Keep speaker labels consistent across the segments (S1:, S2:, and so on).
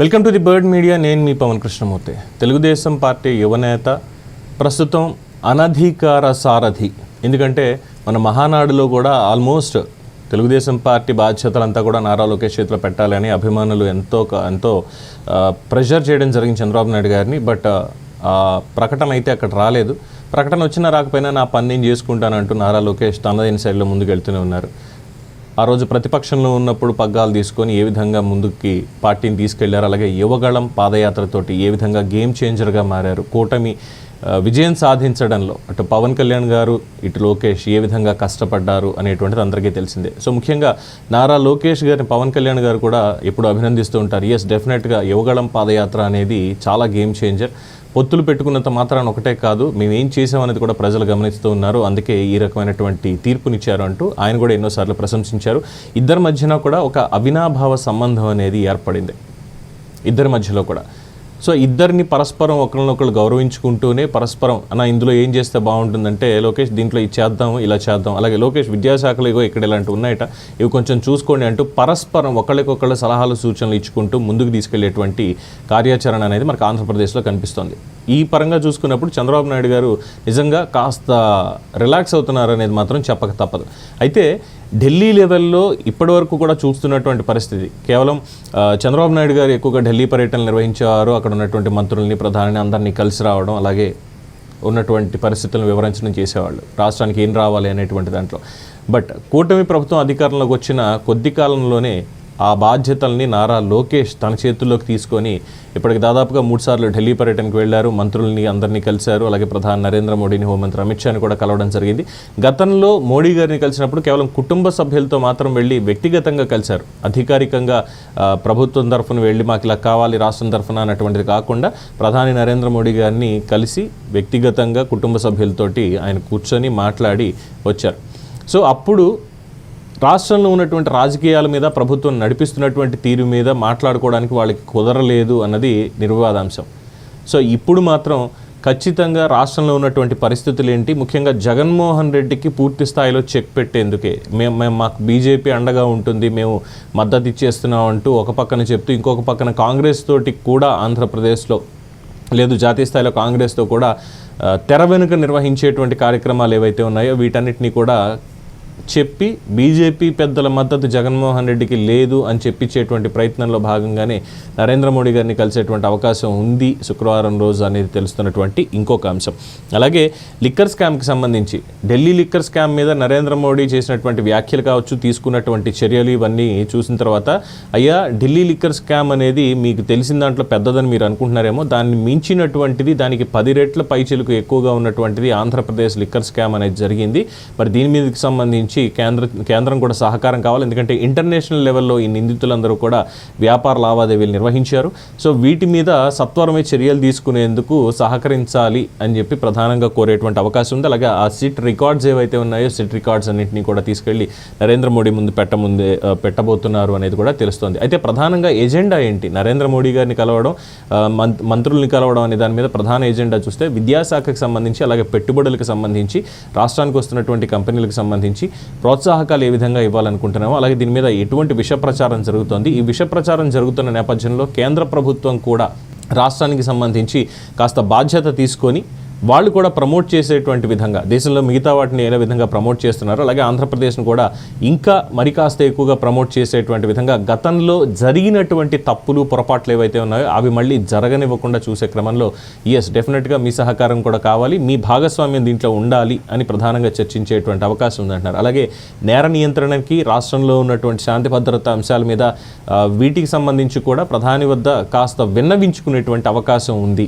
S1: Welcome to the bird media. నేను మీ Pavan Krishnamurthy. Telugu Desam party యువనేత ప్రస్తుతం అనధికార సారథి. ఎందుకంటే మన మహానాడులో కూడా ఆల్మోస్ట్ తెలుగుదేశం పార్టీ బాధ్యతలంతా కూడా నారా లోకేష్ చేతిలో పెట్టాలని అభిమానులు ఎంతో ఎంతో ప్రెషర్ చేయడం జరిగింది చంద్రబాబు నాయుడు గారిని. బట్ ఆ ప్రకటన అయితే అక్కడ రాలేదు. ప్రకటన వచ్చినా రాకపోయినా నా పని నేను చేసుకుంటానంటూ నారా లోకేష్ తనదైన శైలిలో ముందుకు వెళ్తూనే ఉన్నారు. ఆ రోజు ప్రతిపక్షంలో ఉన్నప్పుడు పగ్గాలు తీసుకొని ఏ విధంగా ముందుకి పార్టీని తీసుకెళ్ళారు అలాగే యువగళం పాదయాత్రతోటి ఏ విధంగా గేమ్ చేంజర్గా మారారు కూటమి విజయం సాధించడంలో అటు పవన్ కళ్యాణ్ గారు ఇటు లోకేష్ ఏ విధంగా కష్టపడ్డారు అనేటువంటిది అందరికీ తెలిసిందే. సో ముఖ్యంగా నారా లోకేష్ గారిని పవన్ కళ్యాణ్ గారు కూడా ఎప్పుడు అభినందిస్తూ ఉంటారు. ఎస్ డెఫినెట్గా యువగళం పాదయాత్ర అనేది చాలా గేమ్ చేంజర్ పొత్తులు పెట్టుకున్నంత మాత్రాన ఒకటే కాదు మేము ఏం చేసామనేది కూడా ప్రజలు గమనిస్తూ ఉన్నారు. అందుకే ఈ రకమైనటువంటి తీర్పునిచ్చారు అంటూ ఆయన కూడా ఎన్నోసార్లు ప్రశంసించారు. ఇద్దరి మధ్యన కూడా ఒక అవినాభావ సంబంధం అనేది ఏర్పడింది. ఇద్దరి మధ్యలో కూడా. సో ఇద్దరిని పరస్పరం ఒకరినొకరు గౌరవించుకుంటూనే పరస్పరం అన్న ఇందులో ఏం చేస్తే బాగుంటుందంటే లోకేష్ దీంట్లో ఇది చేద్దాం ఇలా చేద్దాం. అలాగే లోకేష్ విద్యాశాఖలు ఇగో ఇక్కడ ఇలాంటివి ఉన్నాయట. ఇవి కొంచెం చూసుకోండి అంటూ పరస్పరం ఒకళ్ళకొకళ్ళ సలహాలు సూచనలు ఇచ్చుకుంటూ ముందుకు తీసుకెళ్ళేటువంటి కార్యాచరణ అనేది మనకు ఆంధ్రప్రదేశ్లో కనిపిస్తోంది. ఈ పరంగా చూసుకున్నప్పుడు చంద్రబాబు నాయుడు గారు నిజంగా కాస్త రిలాక్స్ అవుతున్నారు అనేది మాత్రం చెప్పక తప్పదు. అయితే ఢిల్లీ లెవెల్లో ఇప్పటివరకు కూడా చూస్తున్నటువంటి పరిస్థితి. కేవలం చంద్రబాబు నాయుడు గారు ఎక్కువగా ఢిల్లీ పర్యటనలు నిర్వహించేవారు అక్కడ ఉన్నటువంటి మంత్రుల్ని ప్రధాని అందరినీ కలిసి రావడం అలాగే ఉన్నటువంటి పరిస్థితులను వివరించడం చేసేవాళ్ళు. రాష్ట్రానికి ఏం రావాలి అనేటువంటి దాంట్లో. బట్ కూటమి ప్రభుత్వం అధికారంలోకి వచ్చిన కొద్ది కాలంలోనే ఆ బాధ్యతల్ని నారా లోకేష్ తన చేతుల్లోకి తీసుకొని ఇప్పటికి దాదాపుగా మూడు సార్లు ఢిల్లీ పర్యటనకు వెళ్ళారు. మంత్రుల్ని అందరినీ కలిశారు. అలాగే ప్రధాని నరేంద్ర మోడీని హోంమంత్రి అమిత్ షాని కూడా కలవడం జరిగింది. గతంలో మోడీ గారిని కలిసినప్పుడు కేవలం కుటుంబ సభ్యులతో మాత్రం వెళ్ళి వ్యక్తిగతంగా కలిశారు. అధికారికంగా ప్రభుత్వం తరఫున వెళ్ళి మాకు ఇలా కావాలి రాష్ట్రం తరఫున అన్నటువంటిది కాకుండా ప్రధాని నరేంద్ర మోడీ గారిని కలిసి వ్యక్తిగతంగా కుటుంబ సభ్యులతోటి ఆయన కూర్చొని మాట్లాడి వచ్చారు. సో అప్పుడు రాష్ట్రంలో ఉన్నటువంటి రాజకీయాల మీద ప్రభుత్వం నడిపిస్తున్నటువంటి తీరు మీద మాట్లాడుకోవడానికి వాళ్ళకి కుదరలేదు అన్నది నిర్వివాదాంశం సో ఇప్పుడు మాత్రం ఖచ్చితంగా రాష్ట్రంలో ఉన్నటువంటి పరిస్థితులు ఏంటి? ముఖ్యంగా జగన్మోహన్ రెడ్డికి పూర్తి స్థాయిలో చెక్ పెట్టేందుకే. మేము మేము మాకు బీజేపీ అండగా ఉంటుంది మేము మద్దతు ఇచ్చేస్తున్నాం అంటూ ఒక పక్కన చెప్తూ ఇంకొక పక్కన కాంగ్రెస్ తోటి కూడా ఆంధ్రప్రదేశ్లో లేదు జాతీయ స్థాయిలో కాంగ్రెస్తో కూడా తెర వెనుక నిర్వహించేటువంటి కార్యక్రమాలు ఏవైతే ఉన్నాయో వీటన్నిటిని కూడా చెప్పి బీజేపీ పెద్దల మద్దతు జగన్మోహన్ రెడ్డికి లేదు అని చెప్పించేటువంటి ప్రయత్నంలో భాగంగానే నరేంద్ర మోడీ గారిని కలిసేటువంటి అవకాశం ఉంది శుక్రవారం రోజు అనేది తెలుస్తున్నటువంటి ఇంకొక అంశం. అలాగే లిక్కర్ స్కామ్కి సంబంధించి ఢిల్లీ లిక్కర్ స్కామ్ మీద నరేంద్ర మోడీ చేసినటువంటి వ్యాఖ్యలు కావచ్చు తీసుకున్నటువంటి చర్యలు ఇవన్నీ చూసిన తర్వాత అయ్యా ఢిల్లీ లిక్కర్ స్కామ్ అనేది మీకు తెలిసిన దాంట్లో పెద్దదని మీరు అనుకుంటున్నారేమో దాన్ని మించినటువంటిది దానికి పది రెట్ల పైచిలకు ఎక్కువగా ఉన్నటువంటిది ఆంధ్రప్రదేశ్ లిక్కర్ స్కామ్ అనేది జరిగింది. మరి దీని మీదకి సంబంధించి కేంద్ర కేంద్రం కూడా సహకారం కావాలి. ఎందుకంటే ఇంటర్నేషనల్ లెవెల్లో ఈ నిందితులందరూ కూడా వ్యాపార లావాదేవీలు నిర్వహించారు. సో వీటి మీద సత్వరమే చర్యలు తీసుకునేందుకు సహకరించాలి అని చెప్పి ప్రధానంగా కోరేటువంటి అవకాశం ఉంది. అలాగే ఆ సిట్ రికార్డ్స్ ఏవైతే ఉన్నాయో సిట్ రికార్డ్స్ అన్నింటినీ కూడా తీసుకెళ్ళి నరేంద్ర మోడీ ముందు పెట్టముందే ఆ, పెట్టబోతున్నారు అనేది కూడా తెలుస్తోంది. అయితే ప్రధానంగా ఎజెండా ఏంటి? నరేంద్ర మోడీ గారిని కలవడం ఆ, మంత్రుల్ని కలవడం అనే దాని మీద ప్రధాన ఎజెండా చూస్తే విద్యాశాఖకు సంబంధించి అలాగే పెట్టుబడులకు సంబంధించి రాష్ట్రానికి వస్తున్నటువంటి కంపెనీలకు సంబంధించి ప్రోత్సాహకాలు ఏ విధంగా ఇవ్వాలనుకుంటున్నామో అలాగే దీని మీద ఎటువంటి విష ప్రచారం జరుగుతోంది. ఈ విష ప్రచారం జరుగుతున్న నేపథ్యంలో కేంద్ర ప్రభుత్వం కూడా రాష్ట్రానికి సంబంధించి కాస్త బాధ్యత తీసుకొని వాళ్ళు కూడా ప్రమోట్ చేసేటువంటి విధంగా దేశంలో మిగతా వాటిని ఏ విధంగా ప్రమోట్ చేస్తున్నారో అలాగే ఆంధ్రప్రదేశ్ను కూడా ఇంకా మరి కాస్త ఎక్కువగా ప్రమోట్ చేసేటువంటి విధంగా గతంలో జరిగినటువంటి తప్పులు పొరపాట్లు ఏవైతే ఉన్నాయో అవి మళ్ళీ జరగనివ్వకుండా చూసే క్రమంలో ఎస్ డెఫినెట్గా మీ సహకారం కూడా కావాలి మీ భాగస్వామ్యం దీంట్లో ఉండాలి అని ప్రధానంగా చర్చించేటువంటి అవకాశం ఉందంటున్నారు. అలాగే నేర నియంత్రణకి రాష్ట్రంలో ఉన్నటువంటి శాంతి భద్రత అంశాల మీద వీటికి సంబంధించి కూడా ప్రధాని వద్ద కాస్త విన్నవించుకునేటువంటి అవకాశం ఉంది.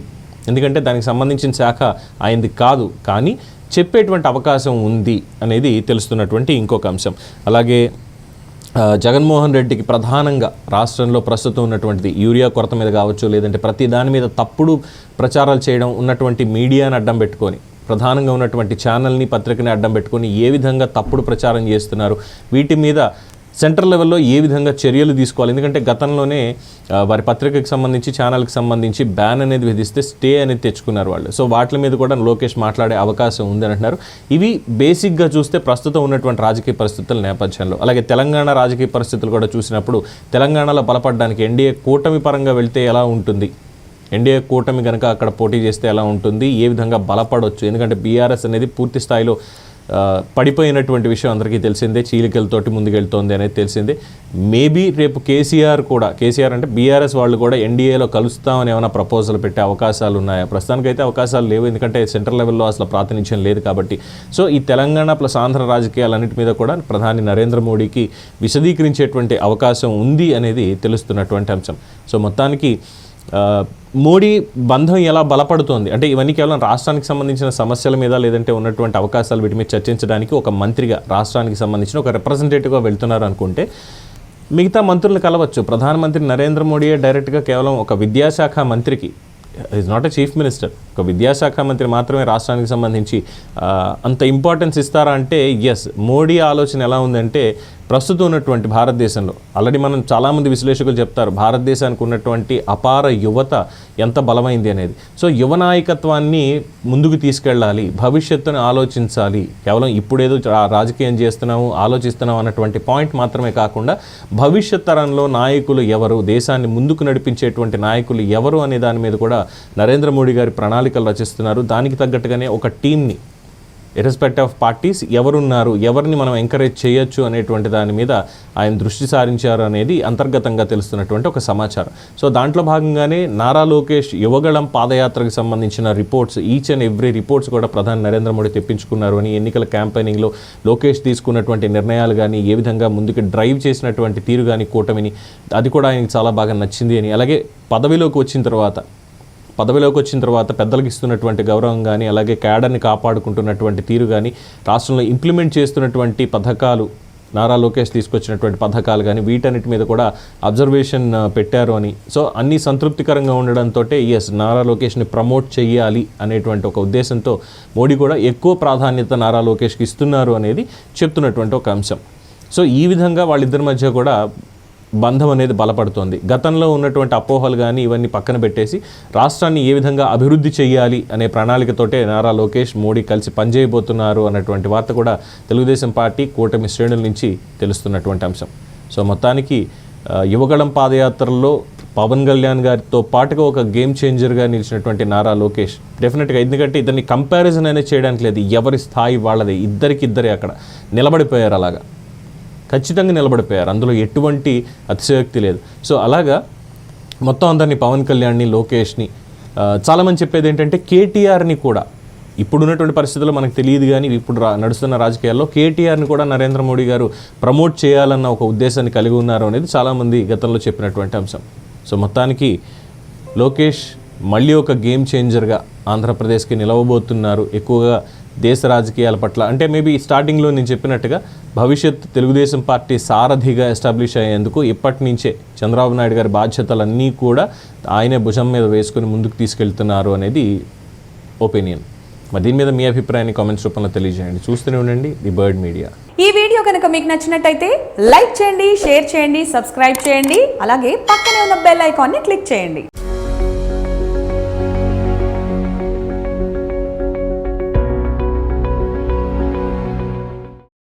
S1: ఎందుకంటే దానికి సంబంధించిన శాఖ ఆయనది కాదు. కానీ చెప్పేటువంటి అవకాశం ఉంది అనేది తెలుస్తున్నటువంటి ఇంకొక అంశం. అలాగే జగన్మోహన్ రెడ్డికి ప్రధానంగా రాష్ట్రంలో ప్రస్తుతం ఉన్నటువంటిది యూరియా కొరత మీద కావచ్చు లేదంటే ప్రతి దాని మీద తప్పుడు ప్రచారాలు చేయడం ఉన్నటువంటి మీడియాని అడ్డం పెట్టుకొని ప్రధానంగా ఉన్నటువంటి ఛానల్ని పత్రికని అడ్డం పెట్టుకొని ఏ విధంగా తప్పుడు ప్రచారం చేస్తున్నారు వీటి మీద సెంట్రల్ లెవెల్లో ఏ విధంగా చర్యలు తీసుకోవాలి? ఎందుకంటే గతంలోనే వారి పత్రికకి సంబంధించి ఛానల్కి సంబంధించి బ్యాన్ అనేది విధిస్తే స్టే అనేది తెచ్చుకున్నారు వాళ్ళు. సో వాటి మీద కూడా లోకేష్ మాట్లాడే అవకాశం ఉంది అంటున్నారు. ఇవి బేసిక్గా చూస్తే ప్రస్తుతం ఉన్నటువంటి రాజకీయ పరిస్థితుల నేపథ్యంలో. అలాగే తెలంగాణ రాజకీయ పరిస్థితులు కూడా చూసినప్పుడు తెలంగాణలో బలపడడానికి ఎన్డీఏ కూటమి పరంగా వెళ్తే ఎలా ఉంటుంది? ఎన్డీఏ కూటమి కనుక అక్కడ పోటీ చేస్తే ఎలా ఉంటుంది? ఏ విధంగా బలపడవచ్చు ఎందుకంటే బీఆర్ఎస్ అనేది పూర్తి స్థాయిలో పడిపోయినటువంటి విషయం అందరికీ తెలిసిందే చీలికలతోటి ముందుకెళ్తోంది అనేది తెలిసిందే. మేబీ రేపు కేసీఆర్ కూడా కేసీఆర్ అంటే బీఆర్ఎస్ వాళ్ళు కూడా ఎన్డీఏలో కలుస్తామని ఏమైనా ప్రపోజల్ పెట్టే అవకాశాలు ఉన్నాయా? ప్రస్తుతానికైతే అవకాశాలు లేవు ఎందుకంటే సెంట్రల్ లెవెల్లో అసలు ప్రాతినిధ్యం లేదు కాబట్టి. సో ఈ తెలంగాణ ప్లస్ ఆంధ్ర రాజకీయాలన్నిటి మీద కూడా ప్రధాని నరేంద్ర మోడీకి విశదీకరించేటువంటి అవకాశం ఉంది అనేది తెలుస్తున్నటువంటి అంశం. సో మొత్తానికి మోడీ బంధం ఎలా బలపడుతోంది? అంటే ఇవన్నీ కేవలం రాష్ట్రానికి సంబంధించిన సమస్యల మీద లేదంటే ఉన్నటువంటి అవకాశాలు వీటి మీద చర్చించడానికి ఒక మంత్రిగా రాష్ట్రానికి సంబంధించిన ఒక రిప్రజెంటేటివ్గా వెళ్తున్నారు అనుకుంటే మిగతా మంత్రులను కలవచ్చు. ప్రధానమంత్రి నరేంద్ర మోడీయే డైరెక్ట్గా కేవలం ఒక విద్యాశాఖ మంత్రికి is not a chief minister ఒక విద్యాశాఖ మంత్రి మాత్రమే రాష్ట్రానికి సంబంధించి అంత ఇంపార్టెన్స్ ఇస్తారా అంటే ఎస్ మోడీ ఆలోచన ఎలా ఉందంటే ప్రస్తుతం ఉన్నటువంటి భారతదేశంలో. ఆల్రెడీ మనం చాలామంది విశ్లేషకులు చెప్తారు భారతదేశానికి ఉన్నటువంటి అపార యువత ఎంత బలమైంది అనేది. సో యువ నాయకత్వాన్ని ముందుకు తీసుకెళ్ళాలి భవిష్యత్తును ఆలోచించాలి. కేవలం ఇప్పుడేదో రాజకీయం చేస్తున్నాము ఆలోచిస్తున్నాము అన్నటువంటి పాయింట్ మాత్రమే కాకుండా భవిష్యత్ తరంలో నాయకులు ఎవరు దేశాన్ని ముందుకు నడిపించేటువంటి నాయకులు ఎవరు అనే దాని మీద కూడా నరేంద్ర మోడీ గారి ప్రణాళికలు రచిస్తున్నారు. దానికి తగ్గట్టుగానే ఒక టీంని ఇరెస్పెక్ట్ ఆఫ్ పార్టీస్ ఎవరున్నారు ఎవరిని మనం ఎంకరేజ్ చేయొచ్చు అనేటువంటి దాని మీద ఆయన దృష్టి సారించారు అనేది అంతర్గతంగా తెలుస్తున్నటువంటి ఒక సమాచారం. సో దాంట్లో భాగంగానే నారా లోకేష్ యువగళం పాదయాత్రకు సంబంధించిన reports each and every reports కూడా ప్రధాని నరేంద్ర మోడీ తెప్పించుకున్నారు అని ఎన్నికల క్యాంపెయినింగ్లో లోకేష్ తీసుకున్నటువంటి నిర్ణయాలు కానీ ఏ విధంగా ముందుకు డ్రైవ్ చేసినటువంటి తీరు కానీ కూటమిని అది కూడా ఆయనకి చాలా బాగా నచ్చింది అని. అలాగే పదవిలోకి వచ్చిన తర్వాత పదవిలోకి వచ్చిన తర్వాత పెద్దలకు ఇస్తున్నటువంటి గౌరవం కానీ అలాగే క్యాడర్ని కాపాడుకుంటున్నటువంటి తీరు కానీ రాష్ట్రంలో ఇంప్లిమెంట్ చేస్తున్నటువంటి పథకాలు నారా లోకేష్ తీసుకొచ్చినటువంటి పథకాలు కానీ వీటన్నిటి మీద కూడా అబ్జర్వేషన్ పెట్టారు అని. సో అన్నీ సంతృప్తికరంగా ఉండడంతో ఎస్ నారా లోకేష్ని ప్రమోట్ చేయాలి అనేటువంటి ఒక ఉద్దేశంతో మోడీ కూడా ఎక్కువ ప్రాధాన్యత నారా లోకేష్కి ఇస్తున్నారు అనేది చెప్తున్నటువంటి ఒక అంశం. సో ఈ విధంగా వాళ్ళిద్దరి మధ్య కూడా బంధం అనేది బలపడుతోంది. గతంలో ఉన్నటువంటి అపోహలు కానీ ఇవన్నీ పక్కన పెట్టేసి రాష్ట్రాన్ని ఏ విధంగా అభివృద్ధి చేయాలి అనే ప్రణాళికతోటే నారా లోకేష్ మోడీ కలిసి పనిచేయబోతున్నారు అన్నటువంటి వార్త కూడా తెలుగుదేశం పార్టీ కూటమి శ్రేణుల నుంచి తెలుస్తున్నటువంటి అంశం. సో మొత్తానికి యువగళం పాదయాత్రలో పవన్ కళ్యాణ్ గారితో పాటుగా ఒక గేమ్ చేంజర్గా నిలిచినటువంటి నారా లోకేష్ డెఫినెట్గా ఎందుకంటే ఇద్దరిని కంపారిజన్ అనేది చేయడానికి లేదు. ఎవరి స్థాయి వాళ్ళది. ఇద్దరికిద్దరే అక్కడ నిలబడిపోయారు అలాగా. ఖచ్చితంగా నిలబడిపోయారు. అందులో ఎటువంటి అతిశయోక్తి లేదు. సో అలాగా మొత్తం అందరినీ పవన్ కళ్యాణ్ని లోకేష్ని చాలామంది చెప్పేది ఏంటంటే కేటీఆర్ని కూడా ఇప్పుడున్నటువంటి పరిస్థితుల్లో మనకు తెలియదు కానీ ఇప్పుడు రా నడుస్తున్న రాజకీయాల్లో కేటీఆర్ని కూడా నరేంద్ర మోడీ గారు ప్రమోట్ చేయాలన్న ఒక ఉద్దేశాన్ని కలిగి ఉన్నారు అనేది చాలామంది గతంలో చెప్పినటువంటి అంశం. సో మొత్తానికి లోకేష్ మళ్ళీ ఒక గేమ్ చేంజర్గా ఆంధ్రప్రదేశ్కి నిలవబోతున్నారు. ఎక్కువగా దేశ రాజకీయాల పట్ల. అంటే మేబీ స్టార్టింగ్లో నేను చెప్పినట్టుగా భవిష్యత్ తెలుగుదేశం పార్టీ సారథిగా ఎస్టాబ్లిష్ అయ్యేందుకు ఇప్పటి నుంచే చంద్రబాబు నాయుడు గారి బాధ్యతలన్నీ కూడా ఆయనే భుజం మీద వేసుకుని ముందుకు తీసుకెళ్తున్నారు అనేది ఒపీనియన్ మరి దీని మీద మీ అభిప్రాయాన్ని కామెంట్స్ రూపంలో తెలియజేయండి. చూస్తూనే ఉండండి ది బర్డ్ మీడియా
S2: ఈ వీడియో కనుక మీకు నచ్చినట్టయితే లైక్ చేయండి షేర్ చేయండి సబ్స్క్రైబ్ చేయండి అలాగే పక్కనే ఉన్న బెల్ ఐకాన్ని క్లిక్ చేయండి.